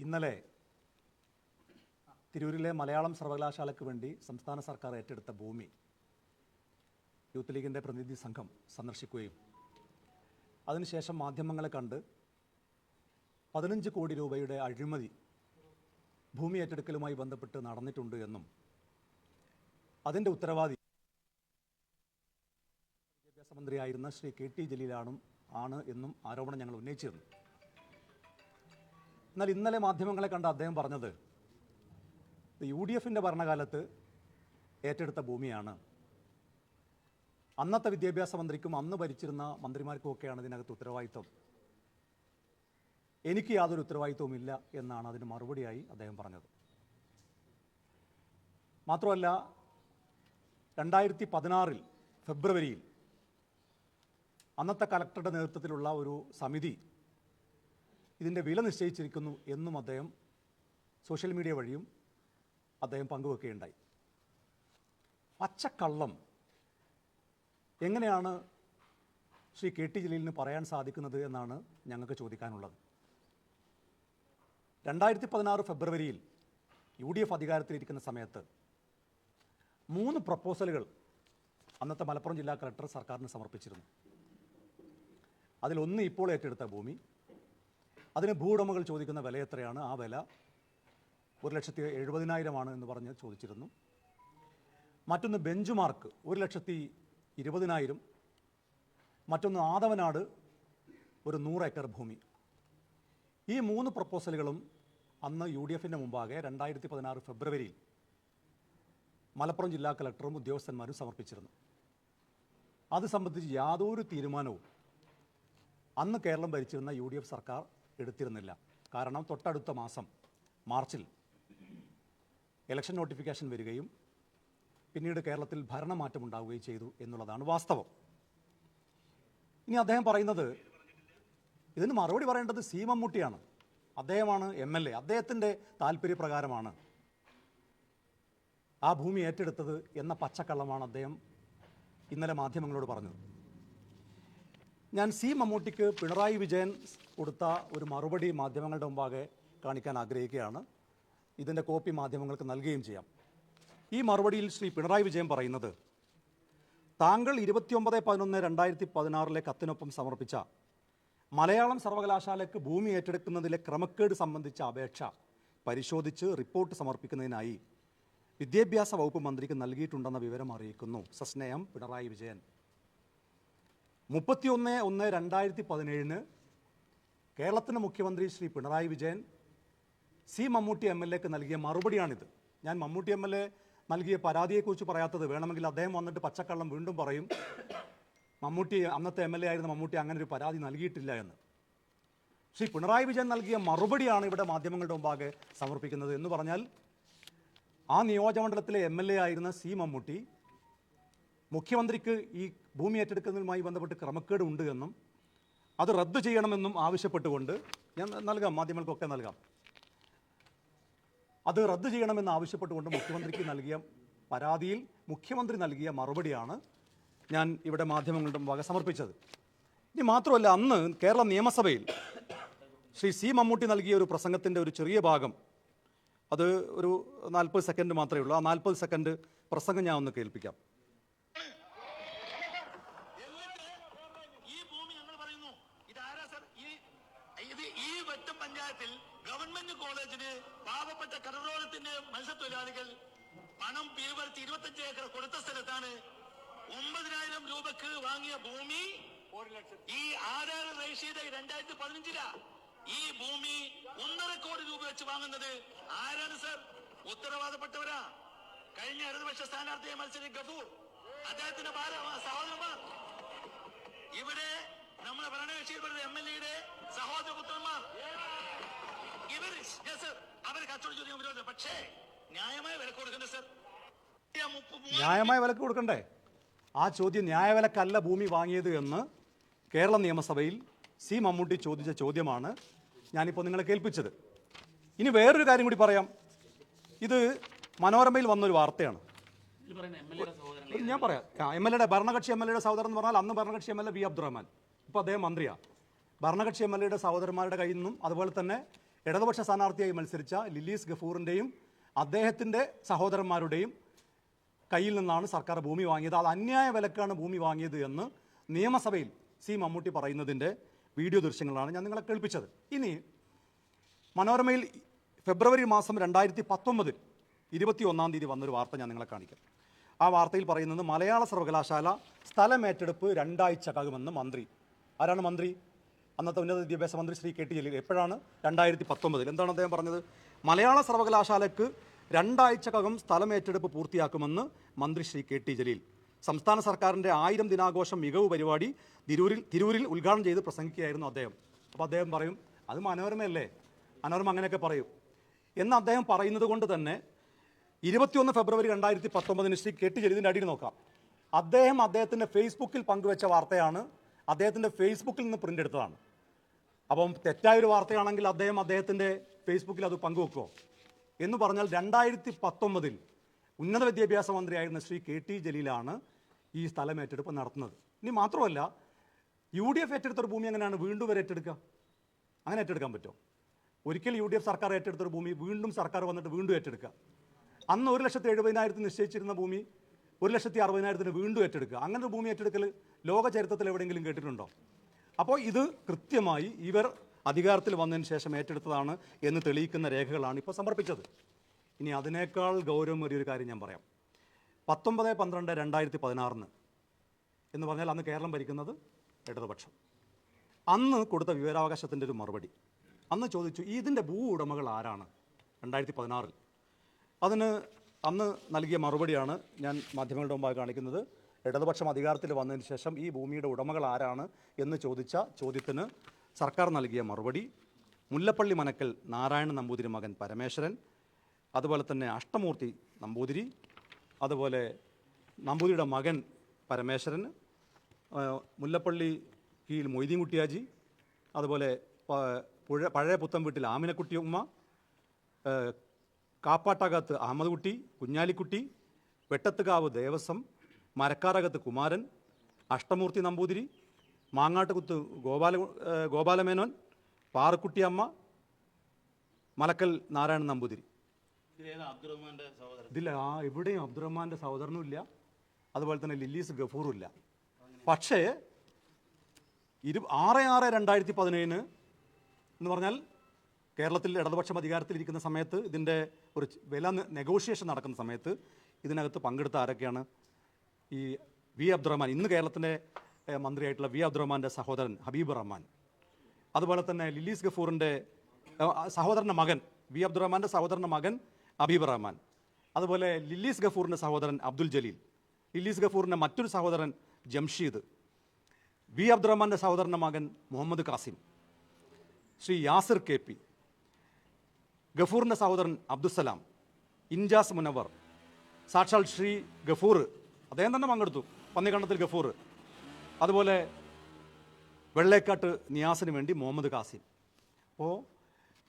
ഇന്നലെ തിരൂരിലെ മലയാളം സർവകലാശാലയ്ക്ക് വേണ്ടി സംസ്ഥാന സർക്കാർ ഏറ്റെടുത്ത ഭൂമി യൂത്ത് ലീഗിന്റെ പ്രതിനിധി സംഘം സന്ദർശിക്കുകയും അതിനുശേഷം മാധ്യമങ്ങളെ കണ്ട് പതിനഞ്ച് കോടി രൂപയുടെ അഴിമതി ഭൂമി ഏറ്റെടുക്കലുമായി ബന്ധപ്പെട്ട് നടന്നിട്ടുണ്ട് എന്നും അതിന്റെ ഉത്തരവാദി വിദ്യാഭ്യാസ മന്ത്രിയായിരുന്ന ശ്രീ കെ ടി ജലീലാണും ആണ് എന്നും ആരോപണം ഞങ്ങൾ ഉന്നയിച്ചിരുന്നു. എന്നാൽ ഇന്നലെ മാധ്യമങ്ങളെ കണ്ട അദ്ദേഹം പറഞ്ഞത് യു ഡി എഫിന്റെ ഭരണകാലത്ത് ഏറ്റെടുത്ത ഭൂമിയാണ്. അന്നത്തെ വിദ്യാഭ്യാസ മന്ത്രിക്കും അന്ന് ഭരിച്ചിരുന്ന മന്ത്രിമാർക്കുമൊക്കെയാണ് ഇതിനകത്ത് ഉത്തരവാദിത്വം. എനിക്ക് യാതൊരു ഉത്തരവാദിത്വവും ഇല്ല എന്നാണ് അതിന് മറുപടിയായി അദ്ദേഹം പറഞ്ഞത്. മാത്രമല്ല രണ്ടായിരത്തി പതിനാറിൽ ഫെബ്രുവരിയിൽ അന്നത്തെ കലക്ടറുടെ നേതൃത്വത്തിലുള്ള ഒരു സമിതി ഇതിന്റെ വില നിശ്ചയിച്ചിരിക്കുന്നു എന്നും അദ്ദേഹം സോഷ്യൽ മീഡിയ വഴിയും അദ്ദേഹം പങ്കുവെക്കുകയുണ്ടായി. പച്ചക്കള്ളം എങ്ങനെയാണ് ശ്രീ കെ ടി ജലീലിന് പറയാൻ സാധിക്കുന്നത് എന്നാണ് ഞങ്ങൾക്ക് ചോദിക്കാനുള്ളത്. രണ്ടായിരത്തി പതിനാറ് ഫെബ്രുവരിയിൽ യു ഡി എഫ് അധികാരത്തിലിരിക്കുന്ന സമയത്ത് മൂന്ന് പ്രപ്പോസലുകൾ അന്നത്തെ മലപ്പുറം ജില്ലാ കളക്ടർ സർക്കാരിന് സമർപ്പിച്ചിരുന്നു. അതിലൊന്ന് ഇപ്പോൾ ഏറ്റെടുത്ത ഭൂമി അതിന് ഭൂവുടമകൾ ചോദിക്കുന്ന വില എത്രയാണ്? ആ വില ഒരു ലക്ഷത്തി എഴുപതിനായിരമാണ് എന്ന് പറഞ്ഞ് ചോദിച്ചിരുന്നു. മറ്റൊന്ന് ബെഞ്ച് മാർക്ക് ഒരു ലക്ഷത്തി ഇരുപതിനായിരം. മറ്റൊന്ന് ആദവനാട് ഒരു നൂറ് ഏക്കർ ഭൂമി. ഈ മൂന്ന് പ്രപ്പോസലുകളും അന്ന് യു ഡി എഫിന്റെ മുമ്പാകെ രണ്ടായിരത്തി പതിനാറ് ഫെബ്രുവരിയിൽ മലപ്പുറം ജില്ലാ കളക്ടറും ഉദ്യോഗസ്ഥന്മാരും സമർപ്പിച്ചിരുന്നു. അത് സംബന്ധിച്ച് യാതൊരു തീരുമാനവും അന്ന് കേരളം ഭരിച്ചിരുന്ന യു സർക്കാർ എടുത്തിരുന്നില്ല. കാരണം തൊട്ടടുത്ത മാസം മാർച്ചിൽ ഇലക്ഷൻ നോട്ടിഫിക്കേഷൻ വരികയും പിന്നീട് കേരളത്തിൽ ഭരണമാറ്റം ഉണ്ടാവുകയും ചെയ്തു എന്നുള്ളതാണ് വാസ്തവം. ഇനി അദ്ദേഹം പറയുന്നത് ഇതിന് മറുപടി പറയേണ്ടത് സി മമ്മൂട്ടിയാണ്. അദ്ദേഹമാണ് എം എൽ എ. അദ്ദേഹത്തിന്റെ താല്പര്യപ്രകാരമാണ് ആ ഭൂമി ഏറ്റെടുത്തത് എന്ന പച്ചക്കള്ളമാണ് അദ്ദേഹം ഇന്നലെ മാധ്യമങ്ങളോട് പറഞ്ഞത്. ഞാൻ സി മമ്മൂട്ടിക്ക് പിണറായി വിജയൻ കൊടുത്ത ഒരു മറുപടി മാധ്യമങ്ങളുടെ മുമ്പാകെ കാണിക്കാൻ ആഗ്രഹിക്കുകയാണ്. ഇതിന്റെ കോപ്പി മാധ്യമങ്ങൾക്ക് നൽകുകയും ചെയ്യാം. ഈ മറുപടിയിൽ ശ്രീ പിണറായി വിജയൻ പറയുന്നത് താങ്കൾ ഇരുപത്തിയൊമ്പത് പതിനൊന്ന് രണ്ടായിരത്തി പതിനാറിലെ കത്തിനൊപ്പം സമർപ്പിച്ച മലയാളം സർവകലാശാലയ്ക്ക് ഭൂമി ഏറ്റെടുക്കുന്നതിലെ ക്രമക്കേട് സംബന്ധിച്ച അപേക്ഷ പരിശോധിച്ച് റിപ്പോർട്ട് സമർപ്പിക്കുന്നതിനായി വിദ്യാഭ്യാസ വകുപ്പ് മന്ത്രിക്ക് നൽകിയിട്ടുണ്ടെന്ന വിവരം അറിയിക്കുന്നു. സസ്നേഹം പിണറായി വിജയൻ. മുപ്പത്തിയൊന്ന് ഒന്ന് രണ്ടായിരത്തി പതിനേഴിന് കേരളത്തിന്റെ മുഖ്യമന്ത്രി Shri Pinarayi Vijayan C Mammootty M L എക്ക് നൽകിയ മറുപടിയാണിത്. ഞാൻ മമ്മൂട്ടി എം എൽ എ നൽകിയ പരാതിയെക്കുറിച്ച് പറയാത്തത് വേണമെങ്കിൽ അദ്ദേഹം വന്നിട്ട് പച്ചക്കള്ളം വീണ്ടും പറയും മമ്മൂട്ടി അന്നത്തെ എം എൽ എ ആയിരുന്ന മമ്മൂട്ടി അങ്ങനെ ഒരു പരാതി നൽകിയിട്ടില്ല എന്ന്. ശ്രീ പിണറായി വിജയൻ നൽകിയ മറുപടിയാണ് ഇവിടെ മാധ്യമങ്ങളുടെ മുമ്പാകെ സമർപ്പിക്കുന്നത് എന്ന് പറഞ്ഞാൽ ആ നിയോജകമണ്ഡലത്തിലെ എം എൽ എ ആയിരുന്ന സി മമ്മൂട്ടി മുഖ്യമന്ത്രിക്ക് ഈ ഭൂമി ഏറ്റെടുക്കുന്നതുമായി ബന്ധപ്പെട്ട് ക്രമക്കേട് ഉണ്ട് എന്നും അത് റദ്ദ് ചെയ്യണമെന്നും ആവശ്യപ്പെട്ടുകൊണ്ട് ഞാൻ നൽകാം മാധ്യമങ്ങൾക്കൊക്കെ നൽകാം. അത് റദ്ദ് ചെയ്യണമെന്ന് ആവശ്യപ്പെട്ടുകൊണ്ട് മുഖ്യമന്ത്രിക്ക് നൽകിയ പരാതിയിൽ മുഖ്യമന്ത്രി നൽകിയ മറുപടിയാണ് ഞാൻ ഇവിടെ മാധ്യമങ്ങളുടെ വക സമർപ്പിച്ചത്. ഇനി മാത്രമല്ല അന്ന് കേരള നിയമസഭയിൽ ശ്രീ സി മമ്മൂട്ടി നൽകിയ ഒരു പ്രസംഗത്തിന്റെ ഒരു ചെറിയ ഭാഗം അത് ഒരു നാൽപ്പത് സെക്കൻഡ് മാത്രമേ ഉള്ളൂ. ആ നാൽപ്പത് സെക്കൻഡ് പ്രസംഗം ഞാൻ ഒന്ന് കേൾപ്പിക്കാം എന്നിട്ട് ഈ ഭൂമി ഞങ്ങൾ പറയുന്നു ഇതാരാ സർ ഈ ഇത് ഈ വെട്ടും പഞ്ചായത്തിൽ ഗവൺമെന്റ് കോളേജിന് പാവപ്പെട്ട കടലോരത്തിന്റെ മത്സ്യത്തൊഴിലാളികൾ പണം പിരിവരുത്തി ഏക്കർ കൊടുത്ത സ്ഥലത്താണ് ഒമ്പതിനായിരം രൂപക്ക് വാങ്ങിയ ഭൂമി. ഈ ആധാര രജിസ്റ്റർ ചെയ്ത രണ്ടായിരത്തി പതിനഞ്ചിലാ ഈ ഭൂമി ഒന്നര കോടി രൂപ വെച്ച് വാങ്ങുന്നത്. ആരാണ് സർ? ഉത്തരവാദപ്പെട്ടവരാ? കഴിഞ്ഞ ഇടതുപക്ഷ സ്ഥാനാർത്ഥിയെ മത്സരി ഗഫൂർ. അദ്ദേഹത്തിന്റെ ഭാര്യ സഹോദരന്മാർ ഇവിടെ നമ്മുടെ ഭരണകക്ഷിയിൽ വരുന്ന എം എൽ എയുടെ സഹോദരപുത്രന്മാർ ഇവർ yes അവർ കച്ചവടം വിരോധം പക്ഷേ ന്യായമായ വില കൊടുക്കുന്നത് സർ ന്യായമായ വിലക്ക് കൊടുക്കണ്ടേ? ആ ചോദ്യം ന്യായവിലക്കല്ല ഭൂമി വാങ്ങിയത് എന്ന് കേരള നിയമസഭയിൽ സി മമ്മൂട്ടി ചോദിച്ച ചോദ്യമാണ് ഞാനിപ്പോൾ നിങ്ങളെ കേൾപ്പിച്ചത്. ഇനി വേറൊരു കാര്യം കൂടി പറയാം. ഇത് മനോരമയിൽ വന്നൊരു വാർത്തയാണ്. ഞാൻ പറയാം. എം എൽ എയുടെ ഭരണകക്ഷി എം എൽ എയുടെ സഹോദരൻ എന്ന് പറഞ്ഞാൽ അന്ന് ഭരണകക്ഷി M L A V Abdurahman. ഇപ്പോൾ അദ്ദേഹം മന്ത്രിയാണ് ഭരണകക്ഷി എം എൽ എയുടെ സഹോദരന്മാരുടെ കയ്യിൽ നിന്നും അതുപോലെ തന്നെ ഇടതുപക്ഷ സ്ഥാനാർത്ഥിയായി മത്സരിച്ച ലില്ലീസ് ഗഫൂറിന്റെയും അദ്ദേഹത്തിന്റെ സഹോദരന്മാരുടെയും കയ്യിൽ നിന്നാണ് സർക്കാർ ഭൂമി വാങ്ങിയത്. അത് അന്യായ വിലക്കാണ് ഭൂമി വാങ്ങിയത് എന്ന് നിയമസഭയിൽ സി മമ്മൂട്ടി പറയുന്നതിന്റെ വീഡിയോ ദൃശ്യങ്ങളാണ് ഞാൻ നിങ്ങളെ കേൾപ്പിച്ചത്. ഇനി മനോരമയിൽ ഫെബ്രുവരി മാസം രണ്ടായിരത്തി പത്തൊമ്പതിൽ ഇരുപത്തി ഒന്നാം തീയതി വന്നൊരു വാർത്ത ഞാൻ നിങ്ങളെ കാണിക്കാം. ആ വാർത്തയിൽ പറയുന്നത് മലയാള സർവകലാശാല സ്ഥലമേറ്റെടുപ്പ് രണ്ടാഴ്ചക്കാകുമെന്ന് മന്ത്രി. ആരാണ് മന്ത്രി? അന്നത്തെ ഉന്നത വിദ്യാഭ്യാസ മന്ത്രി ശ്രീ കെ ടി ജലീൽ. എപ്പോഴാണ്? രണ്ടായിരത്തി പത്തൊമ്പതിൽ എന്താണ് അദ്ദേഹം പറഞ്ഞത്? മലയാള സർവകലാശാലയ്ക്ക് രണ്ടാഴ്ചക്കകം സ്ഥലമേറ്റെടുപ്പ് പൂർത്തിയാക്കുമെന്ന് മന്ത്രി ശ്രീ കെ ടി ജലീൽ. സംസ്ഥാന സർക്കാരിന്റെ ആയിരം ദിനാഘോഷം മികവ് പരിപാടി തിരൂരിൽ തിരൂരിൽ ഉദ്ഘാടനം ചെയ്ത് പ്രസംഗിക്കുകയായിരുന്നു അദ്ദേഹം. അപ്പോൾ അദ്ദേഹം പറയും അത് മനോരമയല്ലേ? മനോരമ അങ്ങനെയൊക്കെ പറയും. എന്ന് അദ്ദേഹം പറയുന്നത് കൊണ്ട് തന്നെ ഇരുപത്തിയൊന്ന് ഫെബ്രുവരി രണ്ടായിരത്തി പത്തൊമ്പതിന് ശ്രീ കെ ടി ജലീലിന്റെ അടിയിൽ നോക്കാം. അദ്ദേഹം അദ്ദേഹത്തിന്റെ ഫേസ്ബുക്കിൽ പങ്കുവെച്ച വാർത്തയാണ് അദ്ദേഹത്തിന്റെ ഫേസ്ബുക്കിൽ നിന്ന് പ്രിന്റ് എടുത്തതാണ്. അപ്പം തെറ്റായൊരു വാർത്തയാണെങ്കിൽ അദ്ദേഹം അദ്ദേഹത്തിന്റെ ഫേസ്ബുക്കിൽ അത് പങ്കുവെക്കുമോ എന്ന് പറഞ്ഞാൽ രണ്ടായിരത്തി പത്തൊമ്പതിൽ ഉന്നത വിദ്യാഭ്യാസ മന്ത്രിയായിരുന്ന ശ്രീ കെ ടി ജലീലാണ് ഈ സ്ഥലം ഏറ്റെടുപ്പ് നടത്തുന്നത്. ഇനി മാത്രമല്ല യു ഡി എഫ് ഏറ്റെടുത്തൊരു ഭൂമി എങ്ങനെയാണ് വീണ്ടും വരെ ഏറ്റെടുക്കുക? അങ്ങനെ ഏറ്റെടുക്കാൻ പറ്റുമോ? ഒരിക്കൽ യു ഡി എഫ് സർക്കാർ ഏറ്റെടുത്തൊരു ഭൂമി വീണ്ടും സർക്കാർ വന്നിട്ട് വീണ്ടും ഏറ്റെടുക്കുക. അന്ന് ഒരു ലക്ഷത്തി എഴുപതിനായിരത്തിന് നിശ്ചയിച്ചിരുന്ന ഭൂമി ഒരു ലക്ഷത്തി അറുപതിനായിരത്തിന് വീണ്ടും ഏറ്റെടുക്കുക. അങ്ങനെ ഒരു ഭൂമി ഏറ്റെടുക്കൽ ലോക ചരിത്രത്തിൽ എവിടെയെങ്കിലും കേട്ടിട്ടുണ്ടോ? അപ്പോൾ ഇത് കൃത്യമായി ഇവർ അധികാരത്തിൽ വന്നതിന് ശേഷം ഏറ്റെടുത്തതാണ് എന്ന് തെളിയിക്കുന്ന രേഖകളാണ് ഇപ്പോൾ സമർപ്പിച്ചത്. ഇനി അതിനേക്കാൾ ഗൗരവമേറിയൊരു കാര്യം ഞാൻ പറയാം. പത്തൊമ്പത് പന്ത്രണ്ട് രണ്ടായിരത്തി പതിനാറിന് എന്ന് പറഞ്ഞാൽ അന്ന് കേരളം ഭരിക്കുന്നത് ഇടതുപക്ഷം. അന്ന് കൊടുത്ത വിവരാവകാശത്തിന്റെ ഒരു മറുപടി. അന്ന് ചോദിച്ചു ഇതിന്റെ ഭൂ ഉടമകൾ ആരാണ്? രണ്ടായിരത്തി പതിനാറിൽ അതിന് അന്ന് നൽകിയ മറുപടിയാണ് ഞാൻ മാധ്യമങ്ങളുടെ മുമ്പായി കാണിക്കുന്നത്. ഇടതുപക്ഷം അധികാരത്തിൽ വന്നതിന് ശേഷം ഈ ഭൂമിയുടെ ഉടമകൾ ആരാണ് എന്ന് ചോദിച്ച ചോദ്യത്തിന് സർക്കാർ നൽകിയ മറുപടി മുല്ലപ്പള്ളി മനക്കൽ നാരായണ നമ്പൂതിരി മകൻ പരമേശ്വരൻ അതുപോലെ തന്നെ അഷ്ടമൂർത്തി നമ്പൂതിരി അതുപോലെ നമ്പൂതിരിയുടെ മകൻ പരമേശ്വരൻ മുല്ലപ്പള്ളി കീഴിൽ മൊയ്തീൻ കുട്ടിയാജി അതുപോലെ പുഴ പഴയ പുത്തൻ വീട്ടിൽ ആമിനക്കുട്ടി ഉമ്മ കാപ്പാട്ടകത്ത് അഹമ്മദ് കുട്ടി കുഞ്ഞാലിക്കുട്ടി വെട്ടത്തുകാവ് ദേവസ്വം മരക്കാറകത്ത് കുമാരൻ അഷ്ടമൂർത്തി നമ്പൂതിരി മാങ്ങാട്ടുകുത്ത് ഗോപാല ഗോപാലമേനോൻ പാറക്കുട്ടിയമ്മ മലക്കൽ നാരായണൻ നമ്പൂതിരി. ഇതില്ല ഇതിൽ ആ എവിടെയും അബ്ദുറഹ്മാന്റെ സഹോദരനും ഇല്ല. അതുപോലെ തന്നെ ലില്ലീസ് ഗഫൂറും ഇല്ല. പക്ഷേ ഇരു ആറ് ആറ് രണ്ടായിരത്തി പതിനേഴിന് എന്ന് പറഞ്ഞാൽ കേരളത്തിൽ ഇടതുപക്ഷം അധികാരത്തിലിരിക്കുന്ന സമയത്ത് ഇതിന്റെ ഒരു വില നെഗോഷിയേഷൻ നടക്കുന്ന സമയത്ത് ഇതിനകത്ത് പങ്കെടുത്ത ആരൊക്കെയാണ്? ഈ വി അബ്ദുറഹ്മാൻ. ഇന്ന് കേരളത്തിന്റെ മന്ത്രിയായിട്ടുള്ള വി അബ്ദുറഹ്മാന്റെ സഹോദരൻ ഹബീബ് റഹ്മാൻ. അതുപോലെ തന്നെ ലില്ലീസ് ഗഫൂറിന്റെ സഹോദരന്റെ മകൻ വി അബ്ദുറഹ്മാന്റെ സഹോദരന്റെ മകൻ ഹബീബ് റഹ്മാൻ. അതുപോലെ ലില്ലീസ് ഗഫൂറിന്റെ സഹോദരൻ അബ്ദുൽ ജലീൽ. ലില്ലീസ് ഗഫൂറിന്റെ മറ്റൊരു സഹോദരൻ ജംഷീദ്. വി അബ്ദുറഹ്മാന്റെ സഹോദരന്റെ മകൻ Muhammad Kasim. Shri Yasir K P. ഗഫൂറിന്റെ സഹോദരൻ അബ്ദുസലാം ഇൻജാസ് മുനവർ സാക്ഷാൽ ശ്രീ ഗഫൂർ. അദ്ദേഹം തന്നെ പങ്കെടുത്തു. പന്നിക്കണ്ടത്തിൽ ഗഫൂർ. അതുപോലെ വെള്ളേക്കാട്ട് നിയാസിന് വേണ്ടി മുഹമ്മദ് കാസിം അപ്പോൾ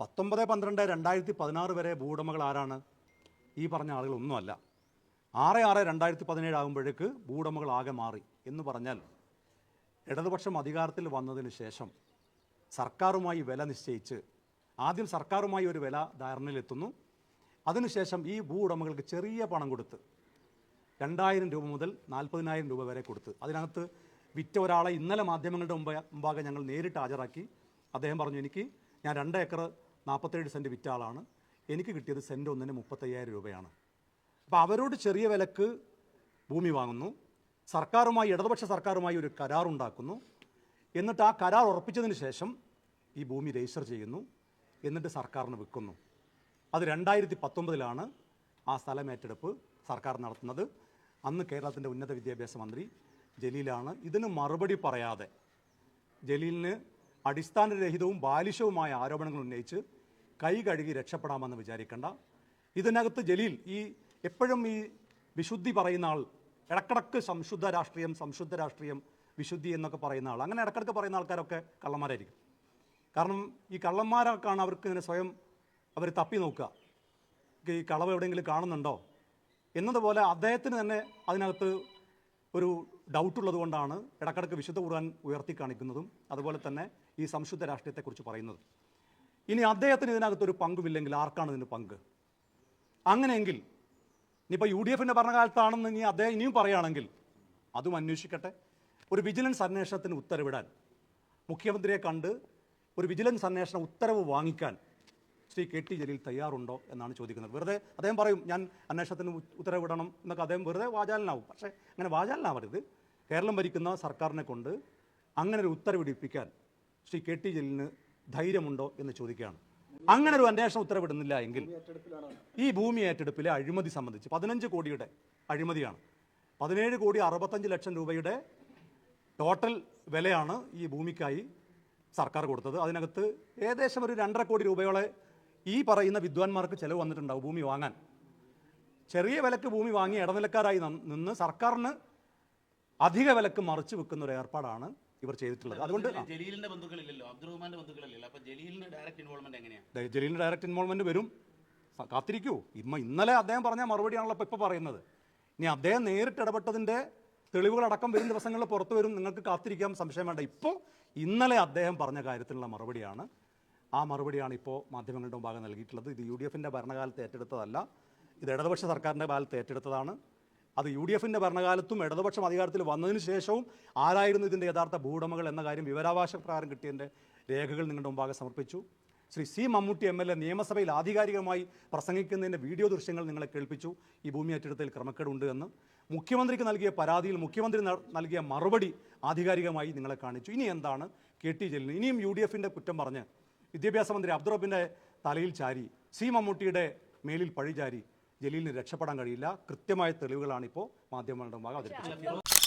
പത്തൊമ്പത് പന്ത്രണ്ട് രണ്ടായിരത്തി പതിനാറ് വരെ ഭൂവുടമകൾ ആരാണ്? ഈ പറഞ്ഞ ആളുകളൊന്നുമല്ല. ആറ് ആറ് രണ്ടായിരത്തി പതിനേഴ് ആകുമ്പോഴേക്ക് ഭൂവുടമകൾ ആകെ മാറി എന്ന് പറഞ്ഞാൽ ഇടതുപക്ഷം അധികാരത്തിൽ വന്നതിന് ശേഷം സർക്കാരുമായി വില നിശ്ചയിച്ച് ആദ്യം സർക്കാരുമായി ഒരു വില ധാരണയിലെത്തുന്നു. അതിനുശേഷം ഈ ഭൂ ഉടമകൾക്ക് ചെറിയ പണം കൊടുത്ത് രണ്ടായിരം രൂപ മുതൽ നാൽപ്പതിനായിരം രൂപ വരെ കൊടുത്ത് അതിനകത്ത് വിറ്റ ഒരാളെ ഇന്നലെ മാധ്യമങ്ങളുടെ മുമ്പ് മുമ്പാകെ ഞങ്ങൾ നേരിട്ട് ഹാജരാക്കി. അദ്ദേഹം പറഞ്ഞു എനിക്ക് ഞാൻ രണ്ട് ഏക്കർ നാൽപ്പത്തേഴ് സെന്റ് വിറ്റ ആളാണ്. എനിക്ക് കിട്ടിയത് സെന്റ് ഒന്നിന് മുപ്പത്തയ്യായിരം രൂപയാണ്. അപ്പോൾ അവരോട് ചെറിയ വിലക്ക് ഭൂമി വാങ്ങുന്നു. സർക്കാരുമായി ഇടതുപക്ഷ സർക്കാരുമായി ഒരു കരാറുണ്ടാക്കുന്നു എന്നിട്ട് ആ കരാർ ഉറപ്പിച്ചതിന് ശേഷം ഈ ഭൂമി രജിസ്റ്റർ ചെയ്യുന്നു. എന്നിട്ട് സർക്കാരിന് വിൽക്കുന്നു. അത് രണ്ടായിരത്തി പത്തൊമ്പതിലാണ് ആ സ്ഥലം ഏറ്റെടുപ്പ് സർക്കാർ നടത്തുന്നത്. അന്ന് കേരളത്തിന്റെ ഉന്നത വിദ്യാഭ്യാസ മന്ത്രി ജലീലാണ്. ഇതിന് മറുപടി പറയാതെ ജലീലിന് അടിസ്ഥാനരഹിതവും ബാലിശവുമായ ആരോപണങ്ങൾ ഉന്നയിച്ച് കൈ കഴുകി രക്ഷപ്പെടാമെന്ന് വിചാരിക്കേണ്ട. ഇതിനകത്ത് ജലീൽ ഈ എപ്പോഴും ഈ വിശുദ്ധി പറയുന്ന ആൾ ഇടക്കിടക്ക് സംശുദ്ധ രാഷ്ട്രീയം സംശുദ്ധ രാഷ്ട്രീയം വിശുദ്ധി എന്നൊക്കെ പറയുന്ന ആൾ അങ്ങനെ ഇടക്കിടക്ക് പറയുന്ന ആൾക്കാരൊക്കെ കള്ളന്മാരായിരിക്കും. കാരണം ഈ കള്ളന്മാരൊക്കെയാണ് അവർക്ക് ഇങ്ങനെ സ്വയം അവർ തപ്പി നോക്കുക. ഈ കളവ് എവിടെയെങ്കിലും കാണുന്നുണ്ടോ? എന്നതുപോലെ അദ്ദേഹത്തിന് തന്നെ അതിനകത്ത് ഒരു ഡൗട്ടുള്ളത് കൊണ്ടാണ് ഇടക്കിടക്ക് വിശുദ്ധ ഖുർആൻ ഉയർത്തി കാണിക്കുന്നതും അതുപോലെ തന്നെ ഈ സംശുദ്ധ രാഷ്ട്രീയത്തെക്കുറിച്ച് പറയുന്നത്. ഇനി അദ്ദേഹത്തിന് ഇതിനകത്തൊരു പങ്കുമില്ലെങ്കിൽ ആർക്കാണ് ഇതിന് പങ്ക്? അങ്ങനെയെങ്കിൽ ഇനിയിപ്പോൾ യു ഡി എഫിന്റെ ഭരണകാലത്താണെന്ന് ഇനി അദ്ദേഹം ഇനിയും പറയുകയാണെങ്കിൽ അതും അന്വേഷിക്കട്ടെ. ഒരു വിജിലൻസ് അന്വേഷണത്തിന് ഉത്തരവിടാൻ മുഖ്യമന്ത്രിയെ കണ്ട് ഒരു വിജിലൻസ് അന്വേഷണ ഉത്തരവ് വാങ്ങിക്കാൻ ശ്രീ കെ ടി ജലീൽ തയ്യാറുണ്ടോ എന്നാണ് ചോദിക്കുന്നത്. വെറുതെ അദ്ദേഹം പറയും ഞാൻ അന്വേഷണത്തിന് ഉത്തരവിടണം എന്നൊക്കെ അദ്ദേഹം വെറുതെ വാചാലനാവും. പക്ഷേ അങ്ങനെ വാചാലനാവരുത്. കേരളം ഭരിക്കുന്ന സർക്കാരിനെ കൊണ്ട് അങ്ങനെ ഒരു ഉത്തരവിടിപ്പിക്കാൻ ശ്രീ കെ ടി ജലീലിന് ധൈര്യമുണ്ടോ എന്ന് ചോദിക്കുകയാണ്. അങ്ങനെ ഒരു അന്വേഷണം ഉത്തരവിടുന്നില്ല എങ്കിൽ ഈ ഭൂമി ഏറ്റെടുപ്പിലെ അഴിമതി സംബന്ധിച്ച് പതിനഞ്ച് കോടിയുടെ അഴിമതിയാണ്. പതിനേഴ് കോടി അറുപത്തഞ്ച് ലക്ഷം രൂപയുടെ ടോട്ടൽ വിലയാണ് ഈ ഭൂമിക്കായി സർക്കാർ കൊടുത്തത്. അതിനകത്ത് ഏകദേശം ഒരു രണ്ടര കോടി രൂപയോളെ ഈ പറയുന്ന വിദ്വാൻമാർക്ക് ചിലവ് വന്നിട്ടുണ്ടാവും ഭൂമി വാങ്ങാൻ. ചെറിയ വിലക്ക് ഭൂമി വാങ്ങി ഇടനിലക്കാരായി നിന്ന് സർക്കാരിന് അധിക വിലക്ക് മറിച്ചു വെക്കുന്ന ഒരു ഏർപ്പാടാണ് ഇവർ ചെയ്തിട്ടുള്ളത്. അതുകൊണ്ട് ജലീലിന്റെ ബന്ധുക്കളില്ലല്ലോ. അബ്ദുറഹ്മാന്റെ ബന്ധുക്കളില്ലല്ലോ. അപ്പൊ ജലീലിന്റെ ഡയറക്റ്റ് ഇൻവോൾവ്മെന്റ് ജലീലിന്റെ ജലീലിന് ഡയറക്റ്റ് ഇൻവോൾവ്മെന്റ് വരും കാത്തിരിക്കൂ. ഇമ്മ ഇന്നലെ അദ്ദേഹം പറഞ്ഞ മറുപടിയാണല്ലോ ഇപ്പൊ ഇപ്പൊ പറയുന്നത്. ഇനി അദ്ദേഹം നേരിട്ട് ഇടപെട്ടതിന്റെ തെളിവുകളടക്കം വരും ദിവസങ്ങളിൽ പുറത്തു വരും. നിങ്ങൾക്ക് കാത്തിരിക്കാൻ സംശയം വേണ്ട. ഇപ്പോൾ ഇന്നലെ അദ്ദേഹം പറഞ്ഞ കാര്യത്തിനുള്ള മറുപടിയാണ്. ആ മറുപടിയാണ് ഇപ്പോൾ മാധ്യമങ്ങളുടെ മുമ്പാകെ നൽകിയിട്ടുള്ളത്. ഇത് യു ഡി എഫിന്റെ ഭരണകാലത്ത് ഏറ്റെടുത്തതല്ല. ഇത് ഇടതുപക്ഷ സർക്കാരിന്റെ കാലത്ത് ഏറ്റെടുത്തതാണ്. അത് യു ഡി എഫിന്റെ ഭരണകാലത്തും ഇടതുപക്ഷം അധികാരത്തിൽ വന്നതിന് ശേഷവും ആരായിരുന്നു ഇതിന്റെ യഥാർത്ഥ ഭൂവുടമകൾ എന്ന കാര്യം വിവരാവകാശ പ്രകാരം കിട്ടിയതിന്റെ രേഖകൾ നിങ്ങളുടെ മുമ്പാകെ സമർപ്പിച്ചു. Shri C Mammootty M L A നിയമസഭയിൽ ആധികാരികമായി പ്രസംഗിക്കുന്നതിന്റെ വീഡിയോ ദൃശ്യങ്ങൾ നിങ്ങളെ കേൾപ്പിച്ചു. ഈ ഭൂമി ഏറ്റെടുത്തതിൽ ക്രമക്കേടുണ്ട് എന്ന്. മുഖ്യമന്ത്രിക്ക് നൽകിയ പരാതിയിൽ മുഖ്യമന്ത്രി നൽകിയ മറുപടി ആധികാരികമായി നിങ്ങളെ കാണിച്ചു. ഇനി എന്താണ്? കെ ടി ജലീൽ ഇനിയും യു ഡി എഫിന്റെ കുറ്റം പറഞ്ഞ് വിദ്യാഭ്യാസ മന്ത്രി അബ്ദുറബിന്റെ തലയിൽ ചാരി സി മമ്മൂട്ടിയുടെ മേലിൽ പഴി ചാരി ജലീലിന് രക്ഷപ്പെടാൻ കഴിയില്ല. കൃത്യമായ തെളിവുകളാണ് ഇപ്പോൾ മാധ്യമങ്ങളുടെ മുമ്പാകെ അവതരിപ്പിച്ചത്